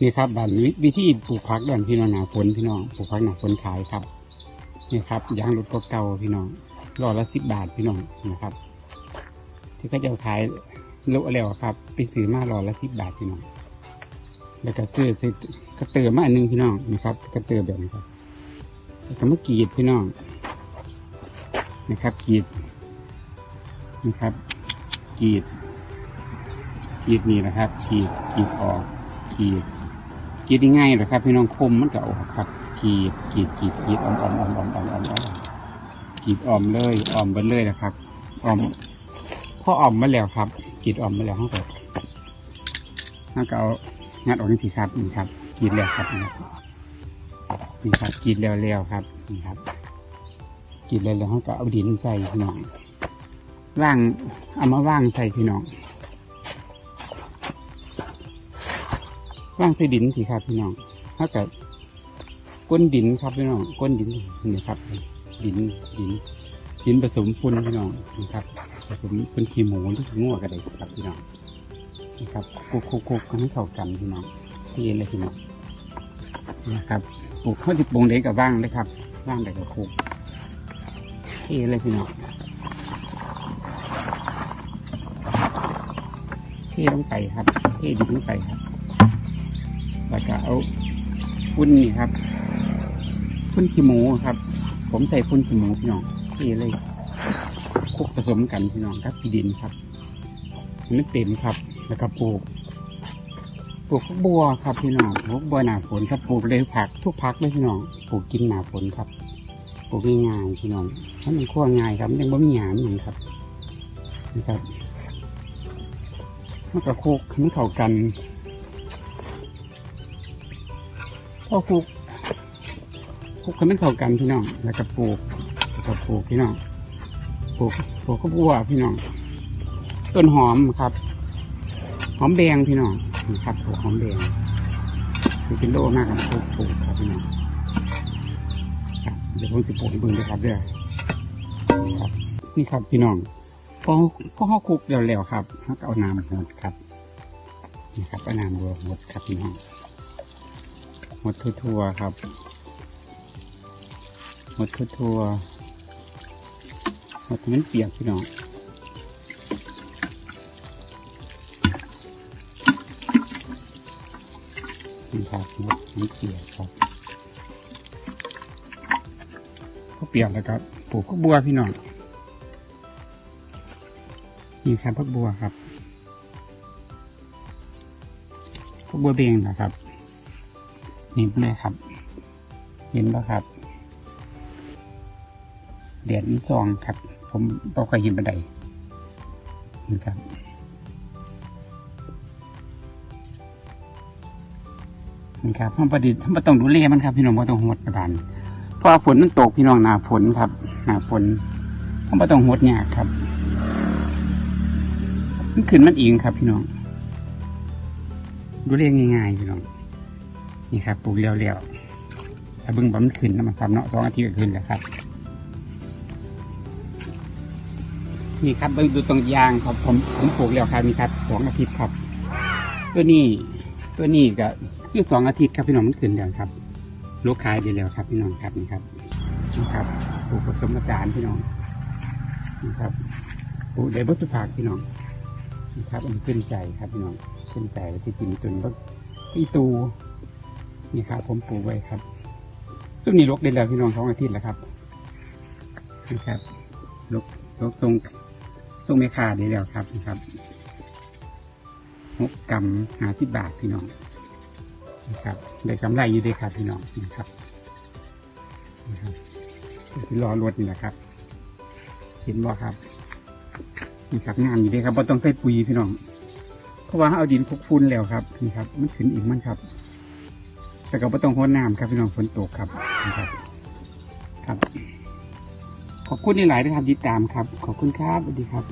นี่ครับบ้านวิธีปลูกผักด่านพี่น้องหนาฝนพี่น้องปลูกผักหนาฝนขายครับนี่ครับยางรถเก่าพี่น้องรอละสิบบาทพี่น้องนะครับ ที่เขาจะเอาขายโลแล้วครับ ไปซื้อมารอละสิบบาทพี่น้องแล้วก็ซื้อซื้อกระเตือมาอันหนึงพี่น้องนี่ครับกระเตือแบบนี้ครับแล้วก็มากรีดพี่น้องนะครับกรีดนะครับกรีดกรีดนี่นะครับกรีดกรีดออกกรีด กรีดง่ายๆเหรอครับ พี่น้องคมมันก็ออกครับกรีดกรีดกรีดกรีดออมออมออมออมออมออมออมกรีดออมเลยออมไปเลยนะครับออมพ่อออมมาแล้วครับกรีดออมมาแล้วห้องก็ห้องก็เอางัดออกนี่สิครับนี่ครับกรีดแล้วครับนี่ครับกรีดแล้วแล้วครับนี่ครับกรีดแล้วแล้วห้องก็เอาดินใส่พี่น้องว่างเอามาว่างใส่พี่น้อง ว่างใส่ดินสิครับพี่น้องถ้าเกิดก้นดินครับพี่น้องก้นดินนี่ครับ ดินดินดินผสมฝุ่นพี่น้องนี่ครับ ผสมเป็นขี้หมูหรือขี้งัวก็ได้ครับพี่น้องนะครับคุกคุกคุกกันให้เข้ากันพี่น้องที่เย็นเลยพี่น้องนะครับปลูกข้าวจิบปงเล็กกับว่างเลยครับว่างแต่กับคุกที่เย็นเลยพี่น้องเทลงไปครับเทดินลงไปครับ แล้วก็เอาฟุ้นนี่ครับฟุ้นขี้หมูครับ ผมใส่ฟุ้นขี้หมูพี่น้องที่เลยคลุกผสมกันพี่น้องครับที่ดินครับมันเต็มครับ แล้วก็ปลูกปลูกบัวครับพี่น้องปลูกบัวหนาฝนครับปลูกเลยผักทุกผักเลยพี่น้องปลูกกินหนาฝนครับปลูกง่ายๆพี่น้องถ้ามันคั่วง่ายครับยังไม่มีหยามอย่างครับนะครับมันก็คุกให้มันเข้ากัน พอคลุกคลุกให้มันเข้ากันพี่น้อง แล้วก็ปลูกแล้วก็ปลูกพี่น้อง ปลูกปลูกข้าวบัวพี่น้อง ต้นหอมครับ หอมแดงพี่น้องนะครับปลูกหอมแดงซื้อเป็นโลมากครับปลูกปลูกครับพี่น้องเดี๋ยวผมจะปลูกให้เบิ่งด้วยครับเด้อนี่ครับ นี่ครับพี่น้องพอพอเขาคลุกเร็วๆครับเขาก็เอาน้ำหมดครับ นี่ครับเอาน้ำบัวหดครับพี่น้อง หดทั่วๆครับหดทั่วๆมันมันเปียกพี่น้องนี่ครับมันเปียกครับก็เปียกแล้วครับปลูกก็บัวพี่น้องนี่ครับพักบัวครับพักบัวเบงนะครับ นี่เลยครับ เห็นปะครับเดียนซองครับ ผมบอกเคยเห็นบันไดนะครับนี่ครับห้องประดิษฐ์ห้องประต้องดูแลมันครับ พี่น้องประต้องหดกระดานเพราะฝนมันตกพี่น้องหนาฝนครับหนาฝนห้องประต้องหดยากครับมันขึ้นมันเองครับ พี่น้อง ดูแลง่ายๆพี่น้อง นี่ครับปลูกเรียวๆถ้าบิ่งบ่มันขึ้นนะมันครับเนาะสองอาทิตย์ขึ้นแล้วครับ นี่ครับดูดูตรงยางครับผมผมปลูกแล้วครับนี่ครับสองอาทิตย์ครับ ตัวนี้ตัวนี้ก็คือสองอาทิตย์ครับพี่น้องมันขึ้นแล้วครับลูกขายได้แล้วครับพี่น้องครับนี่ครับนี่ครับปลูกผสมผสานพี่น้องนี่ครับปลูกได้เบดทุผักพี่น้องนี่ครับมันขึ้นใส่ครับพี่น้องขึ้นใส่ที่กินตุนบักอีตู นี่ครับ ผมปลูกไว้ครับซึ่งนี่ลกได้แล้วพี่น้องสองอาทิตย์แล้วครับนี่ครับลกลกทรงส่งไม่ขาดได้แล้วครับนะครับหกกำหาสิบบาทพี่น้องนะครับได้กำไรอยู่ด้วยครับพี่น้องนะครับนะครับที่รอรถนี่แหละครับ เห็นว่าครับนี่ครับงานอยู่ด้วยครับไ่ต้องใส่ปุ๋ยพี่น้อง เพราะว่าเอาดินคุกฟุ้นแล้วครับนี่ครับ มันขึ้นอีกมันครับ แต่ก็ไม่ต้องห้นน้ำครับพี่น้องฝนตกครับครับครับ ขอบคุณในหลายๆนะครับติดตามครับ ขอบคุณครับสวัสดีครับ